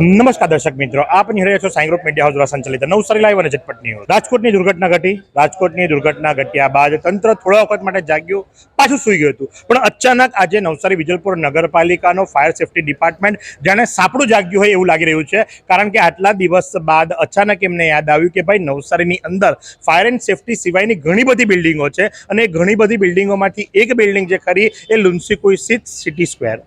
નમસ્કાર દર્શક મિત્રો, આપ નિહાળી રહ્યા છો સાઈ ગ્રુપ મીડિયા હાઉસ દ્વારા સંચાલિત નવસારી લાઈવ અને ઝટપટ રાજકોટની દુર્ઘટના ઘટી, રાજકોટની દુર્ઘટના ઘટ્યા બાદ તંત્ર થોડા વખત માટે જાગ્યું, પાછું સૂઈ ગયું હતું. પણ અચાનક આજે નવસારી વિજલપુર નગરપાલિકાનો ફાયર સેફટી ડિપાર્ટમેન્ટ જાણે સાપડું જાગ્યું હોય એવું લાગી રહ્યું છે. કારણ કે આટલા દિવસ બાદ અચાનક એમને યાદ આવ્યું કે ભાઈ, નવસારીની અંદર ફાયર એન્ડ સેફટી સિવાયની ઘણી બધી બિલ્ડિંગો છે અને ઘણી બધી બિલ્ડિંગોમાંથી એક બિલ્ડિંગ જે ખરી, એ લુન્સીકુઈ સિટ સિટી સ્ક્વેર.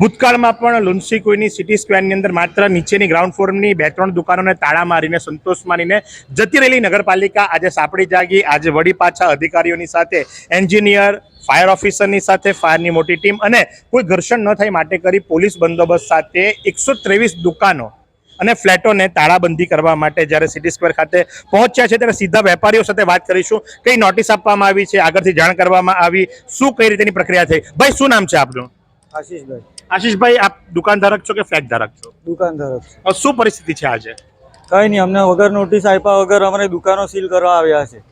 ભૂતકાળમાં પણ લુન્સી કોઈની સિટી સ્ક્વેરની અંદર માત્ર નીચેની ગ્રાઉન્ડ ફ્લોરની બે ત્રણ દુકાનોને તાળા મારીને, સંતોષ માનીને જતી રહેલી નગરપાલિકા આજે સાપડી જાગી. આજે વળી પાછા અધિકારીઓની સાથે, એન્જિનિયર, ફાયર ઓફિસરની સાથે, ફાયરની મોટી ટીમ અને કોઈ ઘર્ષણ ન થાય માટે કરી પોલીસ બંદોબસ્ત સાથે એકસો દુકાનો અને ફ્લેટોને તાળાબંધી કરવા માટે જ્યારે સિટી સ્ક્વેર ખાતે પહોંચ્યા છે, ત્યારે સીધા વેપારીઓ સાથે વાત કરીશું. કઈ નોટિસ આપવામાં આવી છે? આગળથી જાણ કરવામાં આવી. શું કઈ રીતેની પ્રક્રિયા થઈ? ભાઈ, શું નામ છે આપનું? આશીષભાઈ. આશીષભાઈ આપ દુકાનધારક છો કે ફ્લેટ ધારક છો? દુકાન ધારક છો. શું પરિસ્થિતિ છે આજે? કઈ નહીં અમને વગર નોટિસ આપ્યા વગર અમારે દુકાનો સીલ કરવા આવ્યા છે.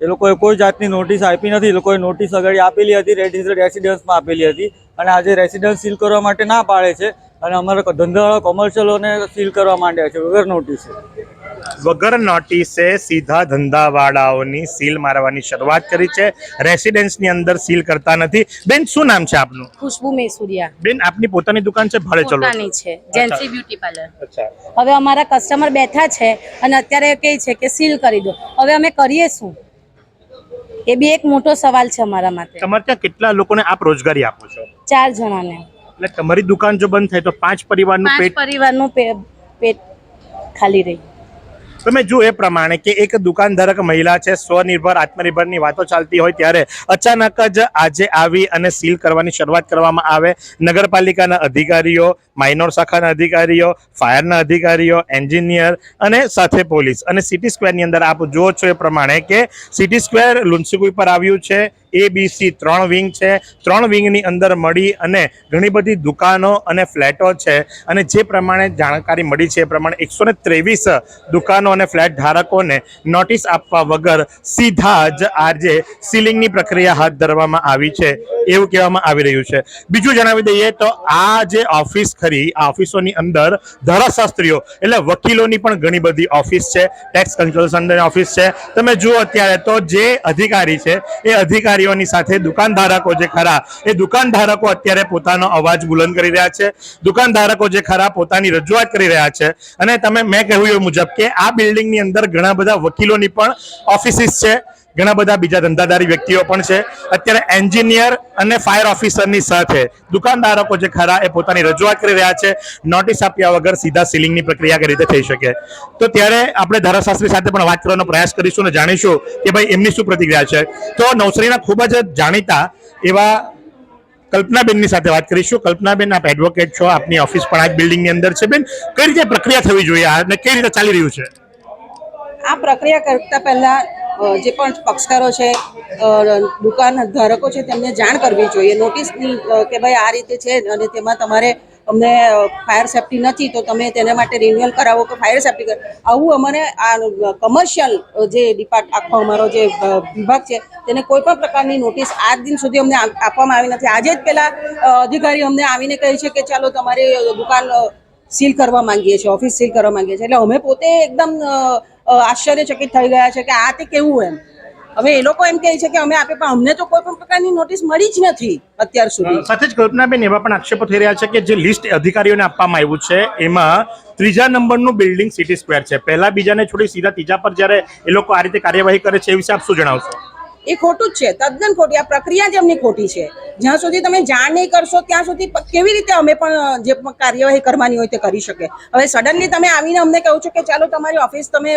એ લોકોએ કોઈ જાતની નોટિસ આપી નથી. એ લોકોએ નોટિસ આગળ આપેલી હતી રેસિડન્સમાં આપેલી હતી. અને આજે રેસિડન્સ સીલ કરવા માટે ના પાડે છે. અને અમારા ધંધાવાળા કોમર્શિયલોને સીલ કરવા માંડ્યા છે વગર નોટિસે વગર નોટિસે સીધા ધંધાવાળાઓની સીલ મારવાની શરૂઆત કરી છે. રેસિડેન્સની અંદર સીલ કરતા નથી. બેન શું નામ છે આપનું? ખુશ્બુ મેસુરિયા. બેન આપની પોતાની દુકાન છે? ભાડે ચલો. પોતાની છે. જેન્સી બ્યુટી પાર્લર અચ્છા. હવે અમારા કસ્ટમર બેઠા છે અને અત્યારે કહે છે કે સીલ કરી દો. હવે અમે કરીએ શું? એ બી એક મોટો સવાલ છે અમારા માટે. તમારે ત્યાં કેટલા લોકોને આપ રોજગારી આપો છો? ચાર જણાને. એટલે તમારી દુકાન જો બંધ થાય તો પાંચ પરિવારનું પાંચ પેટ પરિવારનું પે- પેટ ખાલી રહી. તમે જો એ પ્રમાણે કે એક દુકાનધારક મહિલા છે સ્વનિર્ભર આત્મનિર્ભરની વાતો ચાલતી હોય ત્યારે અચાનક જ આજે આવી અને સીલ કરવાની શરૂઆત કરવામાં આવે. નગરપાલિકાના અધિકારીઓ માઇનોર શાખાના અધિકારીઓ ફાયરના અધિકારીઓ એન્જિનિયર અને સાથે પોલીસ. અને સિટી સ્ક્વેરની અંદર આપ જુઓ છો એ પ્રમાણે કે સિટી સ્ક્વેર લુન્સીકુઈ પર આવ્યું છે. એ બી સી ત્રણ વિંગ છે. ત્રણ વિંગની અંદર મળી અને ઘણી બધી દુકાનો અને ફ્લેટો છે. અને જે પ્રમાણે જાણકારી મળી છે એ પ્રમાણે એકસો ત્રેવીસ દુકાનો અને ફ્લેટ ધારકોને નોટિસ આપવા વગર સીધા જ આજે સીલિંગની પ્રક્રિયા હાથ ધરવામાં આવી છે. એવું કહેવામાં આવી રહ્યું છે. બીજું જણાવી દઈએ તો આ જે ઓફિસ ખરી, આ ઓફિસોની અંદર ધારાશાસ્ત્રીઓ એટલે વકીલોની પણ ઘણી બધી ઓફિસ છે. ટેક્સ કન્સલ્ટન્ટની ઓફિસ છે. તમે જુઓ અત્યારે તો જે અધિકારી છે, એ અધિકારીઓની સાથે દુકાનધારકો જે ખરા, એ દુકાનધારકો અત્યારે પોતાનો અવાજ બુલંદ કરી રહ્યા છે. દુકાનધારકો જે ખરા, પોતાની રજૂઆત કરી રહ્યા છે. અને તમે, મેં કહ્યું એ મુજબ કે આ બિલ્ડિંગની અંદર ઘણા બધા વકીલોની પણ ઓફિસીસ છે. ઘણા બધા બીજા ધંધાદારી વ્યક્તિઓ પણ છે. અત્યારે એન્જિનિયર અને ફાયર ઓફિસરની સાથે દુકાનદારકો જે ખરા એ પોતાની રજૂઆત કરી રહ્યા છે. નોટિસ આપ્યા વગર સીધા સીલિંગની પ્રક્રિયા કઈ રીતે થઈ શકે. તો ત્યારે આપણે ધારાશાસ્ત્રી સાથે પણ વાત કરવાનો પ્રયાસ કરીશું અને જાણીશું કે ભાઈ એમની શું પ્રતિક્રિયા છે. તો નવસારીના ખૂબ જ જાણીતા એવા કલ્પનાબેનની સાથે વાત કરીશું. કલ્પનાબેન, આપ એડવોકેટ છો. આપની ઓફિસ પણ આ બિલ્ડિંગની અંદર છે. બેન, કઈ રીતે પ્રક્રિયા થવી જોઈએ? અને કઈ રીતે ચાલી રહ્યું છે? આ પ્રક્રિયા કરતા પહેલા જે પણ પક્ષકારો છે દુકાન ધારકો છે, તેમને જાણ કરવી જોઈએ. નોટિસની કે ભાઈ આ રીતે છે અને તેમાં તમારે અમને ફાયર સેફટી નથી, તો તમે તેના માટે રિન્યુઅલ કરાવો કે ફાયર સેફટી આવું અમારે આ કમર્શિયલ જે ડિપાર્ટ, આખો અમારો જે વિભાગ છે, તેને કોઈ પણ પ્રકારની નોટિસ આજ દિન સુધી અમને આપવામાં આવી નથી. આજે જ પહેલાં અધિકારી અમને આવીને કહે છે કે ચાલો તમારી દુકાન સીલ કરવા માંગીએ છીએ, ઓફિસ સીલ કરવા માંગીએ છીએ. એટલે અમે પોતે એકદમ આશ્ચર્યચકિત થઈ ગયા છે કે આ તે કેવું એમ. હવે એ લોકો એમ કહે છે કે અમે આપે પણ અમને તો કોઈ પણ પ્રકારની નોટિસ મળી જ નથી અત્યાર સુધી. સાથે જ કલ્પનાબેન એવા પણ આક્ષેપો થઈ રહ્યા છે કે જે લિસ્ટ અધિકારીઓને આપવામાં આવ્યું છે એમાં ત્રીજા નંબરનું બિલ્ડિંગ સિટી સ્ક્વેર છે. પહેલા બીજાને છોડી સીધા ત્રીજા પર જ્યારે એ લોકો આ રીતે કાર્યવાહી કરે છે એ વિશે આપ શું જણાવશો? એ ખોટું જ છે. તદ્દન ખોટી. આ પ્રક્રિયા જ એમની ખોટી છે. જ્યાં સુધી તમે જાણ નહીં કરશો, ત્યાં સુધી કેવી રીતે અમે પણ જે કાર્યવાહી કરવાની હોય તે કરી શકે. હવે સડનલી તમે આવીને અમને કહો છો કે ચાલો તમારી ઓફિસ તમે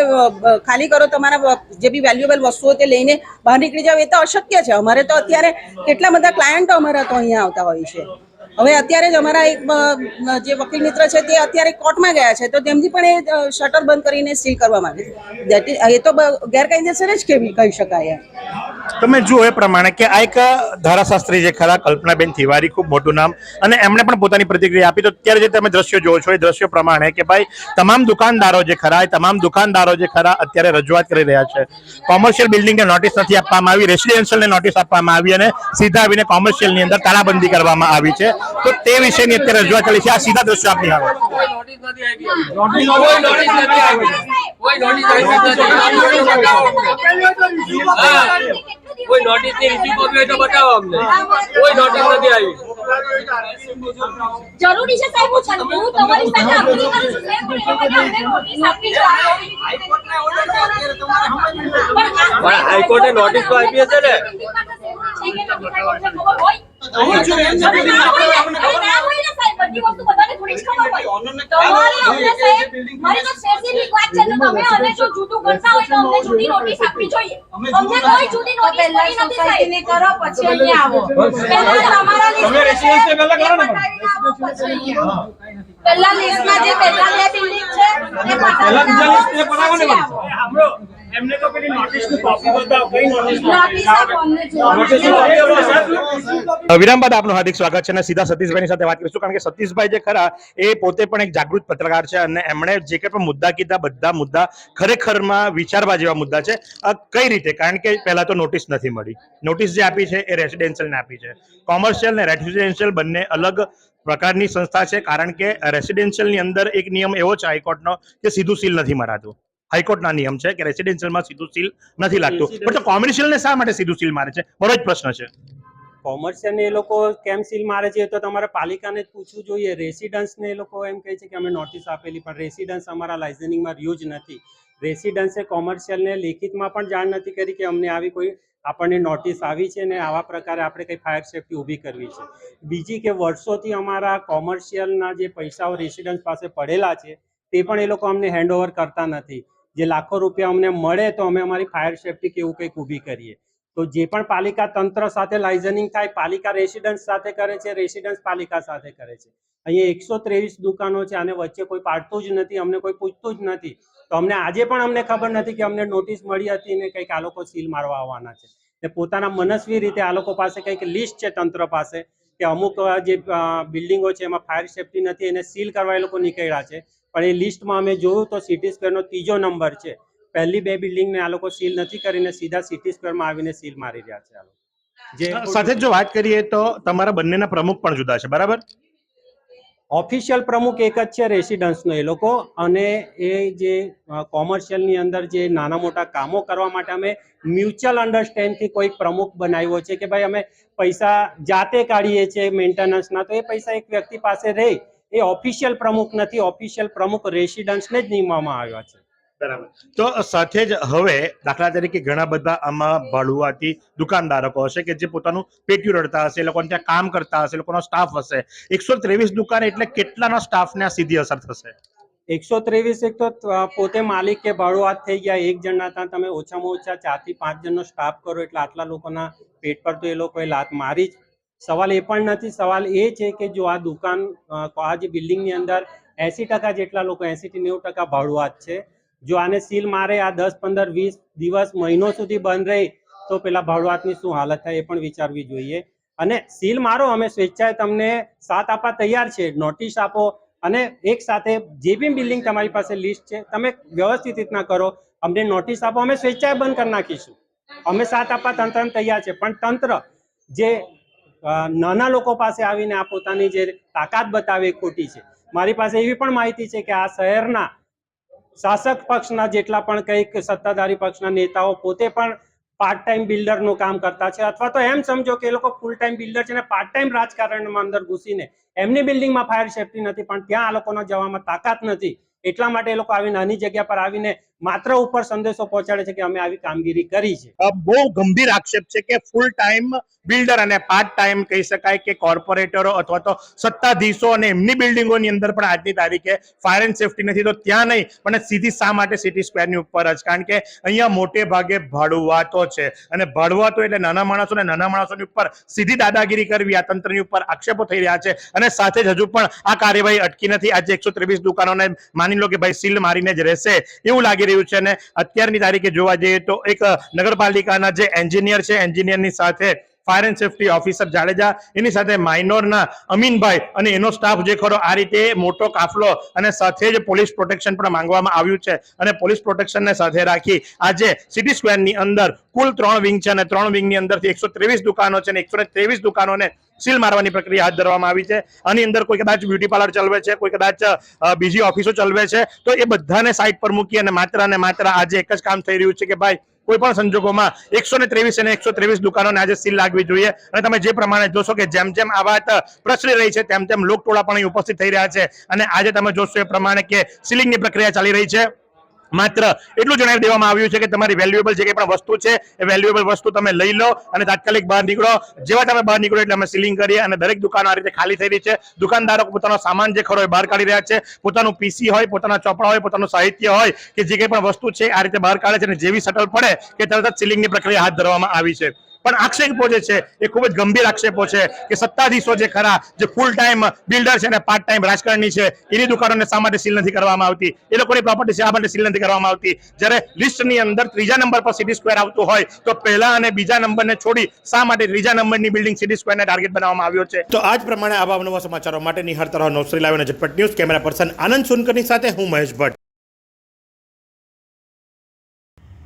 ખાલી કરો તમારા જે બી વેલ્યુએબલ વસ્તુઓ તે લઈને બહાર નીકળી જાવ એ તો અશક્ય છે. અમારે તો અત્યારે કેટલા બધા ક્લાયન્ટો અમારા તો અહીંયા આવતા હોય છે. હવે અત્યારે જ અમારા એક જે વકીલ મિત્ર છે તે અત્યારે કોર્ટમાં ગયા છે, તો તેમની પણ એ શટર બંધ કરીને સીલ કરવા માંગે એ તો ગેરકાયદેસર જ કહી શકાય એમ? તમે જુઓ એ પ્રમાણે કે આ એક ધારાશાસ્ત્રી જે ખરા કલ્પનાબેન તિવારી ખૂબ મોટું નામ. અને એમણે પણ પોતાની પ્રતિક્રિયા આપી. તો અત્યારે જે તમે દ્રશ્યો જોવો છો એ દ્રશ્યો પ્રમાણે કે ભાઈ તમામ દુકાનદારો જે ખરા એ તમામ દુકાનદારો જે ખરા અત્યારે રજૂઆત કરી રહ્યા છે. કોમર્શિયલ બિલ્ડિંગને નોટિસ નથી આપવામાં આવી રેસિડેન્શિયલને નોટિસ આપવામાં આવી અને સીધા આવીને કોમર્શિયલની અંદર તાળાબંધી કરવામાં આવી છે. તો તે વિશેની અત્યારે રજૂઆત ચાલી છે. આ સીધા દ્રશ્યો આપની આવે. કોઈ નોટિસ નથી આવી કોઈ નોટિસ નથી આવી કોઈ નોટિસ આવી નથી હા. કોઈ નોટિસની રિસીવ કોપી હોય તો બતાવો અમને કોઈ નોટિસ નથી આવી જરૂરી છે સાહેબ હું છ- હું તમારી સાથે agree કરું છું સાહેબ પણ એ મને અમને notice આપવી જોઈએ. પણ આ- પણ હાઈકોર્ટે નોટિસ તો આપી હશે ને છે કે નથી હાઈકોર્ટને ખબર હોય? અને ના હોય ને, અને ના હોય ને સાહેબ, બધી વસ્તુ જ ખબર હોય. તમારે અમને સાહેબ, મારી તો specific વાત છે ને તમે અને જો જૂઠું કરતા હોય તો અમને જૂઠી notice આપવી જોઈએ. અમને કોઈ જૂઠી notice મળી નથી સાહેબ. કરો પછી અહીંયા આવો. પહેલા તમારા પહેલા લિસ્ટમાં જે પહેલા બે બિલ્ડિંગ છે એ બતાવીને આવો, પછી આવો. નોટિસ આપો અમને જોવા. વિરામ બાદ આપનું હાર્દિક સ્વાગત છે અને સીધા સતીશભાઈની સાથે વાત કરીશું કારણ કે સતીશભાઈ જે ખરા એ પોતે પણ એક જાગૃત પત્રકાર છે અને એમણે જે કંઈ પણ મુદ્દા કીધા બધા મુદ્દા ખરેખરમાં વિચારવા જેવા મુદ્દા છે. કઈ રીતે? કારણ કે પહેલા તો નોટિસ નથી મળી. નોટિસ જે આપી છે એ રેસિડેન્શિયલને આપી છે. કોમર્શિયલ ને રેસિડેન્શિયલ બંને અલગ પ્રકારની સંસ્થા છે કારણ કે રેસિડેન્શિયલની અંદર એક નિયમ એવો છે હાઈકોર્ટનો કે સીધું સીલ નથી મરાતું. હાઈકોર્ટના નિયમ છે કે રેસિડેન્શિયલમાં સીધું સીલ નથી લાગતું. પણ તો કોમર્શિયલને શા માટે સીધું સીલ મારે છે? બરો જ પ્રશ્ન છે. કોમર્શિયલ ને એ લોકો કેમ સીલ મારે છે તો તમારે પાલિકાને પૂછવું જોઈએ. રેસિડન્સ ને એ લોકો એમ કહે છે કે અમે નોટિસ આપેલી પણ રેસિડન્સ અમારા લાઇસનિંગમાં યુઝ નથી. રેસિડન્સે કોમર્શિયલ ને લેખિતમાં પણ જાણ નથી કરી કે અમને આવી કોઈ આપણને નોટિસ આવી છે ને આવા પ્રકારે આપણે કંઈ ફાયર સેફટી ઊભી કરવી છે. બીજી કે વર્ષોથી અમારા કોમર્શિયલના જે પૈસાઓ રેસિડન્સ પાસે પડેલા છે તે પણ એ લોકો અમને હેન્ડઓવર કરતા નથી. જે લાખો રૂપિયા અમને મળે તો અમે અમારી ફાયર સેફટી કે એવું કંઈક ઊભી કરીએ. તો જે પણ પાલિકા તંત્ર સાથે લાઇઝનિંગ થાય, પાલિકા રેસિડન્સ સાથે કરે છે રેસિડન્સ પાલિકા સાથે કરે છે. અહીંયા એકસો ત્રેવીસ દુકાનો છે અને વચ્ચે કોઈ પાડતું જ નથી, અમને કોઈ પૂછતું જ નથી. તો અમને આજે પણ અમને ખબર નથી કે અમને નોટિસ મળી હતી ને કંઈક આ લોકો સીલ મારવા આવવાના છે. ને પોતાના મનસ્વી રીતે આ લોકો પાસે કંઈક લિસ્ટ છે તંત્ર પાસે કે અમુક જે બિલ્ડિંગો છે, એમાં ફાયર સેફટી નથી, એને સીલ કરવા એ લોકો નીકળ્યા છે. પણ એ લિસ્ટમાં અમે જોયું તો સિટી સ્ક્વેરનો ત્રીજો નંબર છે. પહેલી બે બિલ્ડિંગને આ લોકો સીલ નથી કરીને સીધા સિટી સ્ક્વેરમાં આવીને સીલ મારી રહ્યા છે આ લોકો. જે સાથે જો વાત કરીએ તો તમારા બંનેના પ્રમુખ પણ જુદા છે બરાબર? ઓફિશિયલ પ્રમુખ એક જ છે રેસિડન્સનો એ લોકો અને એ જે કોમર્શિયલની અંદર જે નાના મોટા કામો કરવા માટે અમે મ્યુચ્યુઅલ અન્ડરસ્ટેન્ડથી કોઈક પ્રમુખ બનાવ્યો છે કે ભાઈ અમે પૈસા જાતે કાઢીએ છીએ મેન્ટેનન્સના તો એ પૈસા એક વ્યક્તિ પાસે રહે. એ ઓફિશિયલ પ્રમુખ નથી ઓફિશિયલ પ્રમુખ રેસિડન્સને જ નિમવામાં આવ્યા છે. બરાબર. તો સાથે જ હવે દાખલા તરીકે ઘણા બધા આમાં ભાડુઆતી દુકાનદારકો હશે કે જે પોતાનું પેટ્યું રડતા હશે એ લોકોને ત્યાં કામ કરતા હશે લોકોનો સ્ટાફ હશે. એકસો ત્રેવીસ દુકાન એટલે કેટલાના સ્ટાફને આ સીધી અસર થશે? એકસો ત્રેવીસ એક તો પોતે માલિક કે ભાડુઆત થઈ ગયા એક જણના ત્યાં તમે ઓછામાં ઓછા ચારથી પાંચ જણનો સ્ટાફ કરો એટલે આટલા લોકોના પેટ પર તો એ લોકોએ લાત મારી જ. સવાલ એ પણ નથી, સવાલ એ છે કે જો આ દુકાન આ જે બિલ્ડિંગની અંદર એસી ટકા જેટલા લોકો એસીથી નેવું ટકા ભાડુઆત છે. જો આને સીલ મારે આ દસ, પંદર, વીસ દિવસ મહિનો સુધી બંધ રહે, તો પેલા ભાડુઆતની શું હાલત થાય એ પણ વિચારવી જોઈએ. અને સીલ મારો, અમે સ્વેચ્છાએ તમને સાથ આપવા તૈયાર છે, નોટિસ આપો અને એક સાથે જે બી બિલ્ડિંગ તમારી પાસે લિસ્ટ છે, તમે વ્યવસ્થિત રીતના કરો, અમને નોટિસ આપો, અમે સ્વેચ્છાએ બંધ કરી નાખીશું. અમે સાથ આપવા તંત્રને તૈયાર છે, પણ તંત્ર જે નાના લોકો પાસે આવીને આ પોતાની જે તાકાત બતાવે એ ખોટી છે. મારી પાસે એવી પણ માહિતી છે કે આ શહેરના શાસક પક્ષના જેટલા પણ કંઈક સત્તાધારી પક્ષના નેતાઓ પોતે પણ પાર્ટ ટાઈમ બિલ્ડરનું કામ કરતા છે. અથવા તો એમ સમજો કે એ લોકો ફૂલ ટાઈમ બિલ્ડર છે અને પાર્ટ ટાઈમ રાજકારણમાં અંદર ઘૂસીને એમની બિલ્ડિંગમાં ફાયર સેફટી નથી, પણ ત્યાં આ લોકોનો જવામાં તાકાત નથી. એટલા માટે એ લોકો આવી નાની જગ્યા પર આવીને માત્ર ઉપર સંદેશો પહોંચાડે છે કે અમે આવી કામગીરી કરી છે. બહુ ગંભીર આક્ષેપ છે કે ફૂલ ટાઈમ બિલ્ડર અને પાર્ટ ટાઈમ કહી શકાય કે કોર્પોરેટરો અથવા તો સત્તાધીશો અને એમની બિલ્ડિંગોની અંદર પણ આજની તારીખે ફાયર એન્ડ સેફટી નથી. તો ત્યાં નહીં, પણ સીધી શા માટે સિટી સ્ક્વેરની ઉપર જ? કારણ કે અહીંયા મોટે ભાગે ભાડુઆતો છે. અને ભાડુઆતો એટલે નાના માણસો અને નાના માણસોની ઉપર સીધી દાદાગીરી કરવી, આ તંત્રની ઉપર આક્ષેપો થઈ રહ્યા છે. અને સાથે જ હજુ પણ આ કાર્યવાહી અટકી નથી. આજે એકસો ત્રેવીસ દુકાનોને માની લો કે ભાઈ સીલ મારીને જ રહેશે. એવું લાગી રહ્યું છે અને અત્યારની તારીખે જોવા જઈએ તો એક નગરપાલિકાના જે એન્જિનિયર છે, એન્જિનિયરની સાથે fire and safety officer Jadeja, એની સાથે માઇનોરના અમીનભાઈ અને એનો સ્ટાફ જે ખરો, આ રીતે મોટો કાફલો અને સાથે જ પોલીસ પ્રોટેક્શન પણ માંગવામાં આવ્યું છે. અને પોલીસ પ્રોટેક્શનને સાથે રાખી આજે સિટી સ્ક્વેરની અંદર કુલ ત્રણ વિંગ છે અને ત્રણ વિંગની અંદરથી એકસો ત્રેવીસ દુકાનો છે અને એકસો ત્રેવીસ દુકાનોને સીલ મારવાની પ્રક્રિયા હાથ ધરવામાં આવી છે. આની અંદર કોઈ કદાચ બ્યુટી પાર્લર ચલાવે છે, કોઈ કદાચ બીજી ઓફિસો ચલવે છે. તો એ બધાને સાઈડ પર મૂકી અને માત્ર અને માત્ર આજે એક જ કામ થઈ રહ્યું છે કે ભાઈ કોઈ પણ સંજોગોમાં એકસો અને એકસો ત્રેવીસ દુકાનોને આજે સીલ લાગવી જોઈએ. અને તમે જે પ્રમાણે જોશો કે જેમ જેમ આ વાત પ્રસરી રહી છે, તેમ તેમ લોકટોળા પણ અહીં ઉપસ્થિત થઈ રહ્યા છે. અને આજે તમે જોશો એ પ્રમાણે કે સીલિંગની પ્રક્રિયા ચાલી રહી છે. માત્ર એટલું જણાવી દેવામાં આવ્યું છે કે તમારી વેલ્યુએબલ જે કંઈ પણ વસ્તુ છે, એ વેલ્યુએબલ વસ્તુ તમે લઈ લો અને તાત્કાલિક બહાર નીકળો. જેવા તમે બહાર નીકળો એટલે અમે સીલિંગ કરીએ અને દરેક દુકાનો આ રીતે ખાલી થઈ રહી છે. દુકાનદારો પોતાનો સામાન જે ખરો એ બહાર કાઢી રહ્યા છે. પોતાનું પીસી હોય, પોતાના ચોપડા હોય, પોતાનું સાહિત્ય હોય કે જે કંઈ પણ વસ્તુ છે આ રીતે બહાર કાઢે છે અને જેવી સટલ પડે કે તરત જ સીલિંગની પ્રક્રિયા હાથ ધરવામાં આવી છે. પણ આક્ષેપો જે છે એ ખૂબ જ ગંભીર આક્ષેપો છે કે સત્તાધીશો જે ખરા, જે ફૂલ ટાઈમ બિલ્ડર છે અને પાર્ટ ટાઈમ રાજકારણી છે, એની દુકાનોને શા માટે સીલ નથી કરવામાં આવતી? એ લોકોની પ્રોપર્ટી શા માટે સીલ નથી કરવામાં આવતી? જ્યારે લિસ્ટની અંદર ત્રીજા નંબર પર સિટી સ્ક્વેર આવતું હોય, તો પહેલા અને બીજા નંબરને છોડી શા માટે ત્રીજા નંબરની બિલ્ડિંગ સિટી સ્ક્વેરને ટાર્ગેટ બનાવવામાં આવ્યો છે? તો આજ પ્રમાણે આવા નવા સમાચારો માટે નિહાર તરફ નોસરી લાવીને Jhatpat news. Camera person Anand સોનકરની સાથે હું Mahesh Bhatt.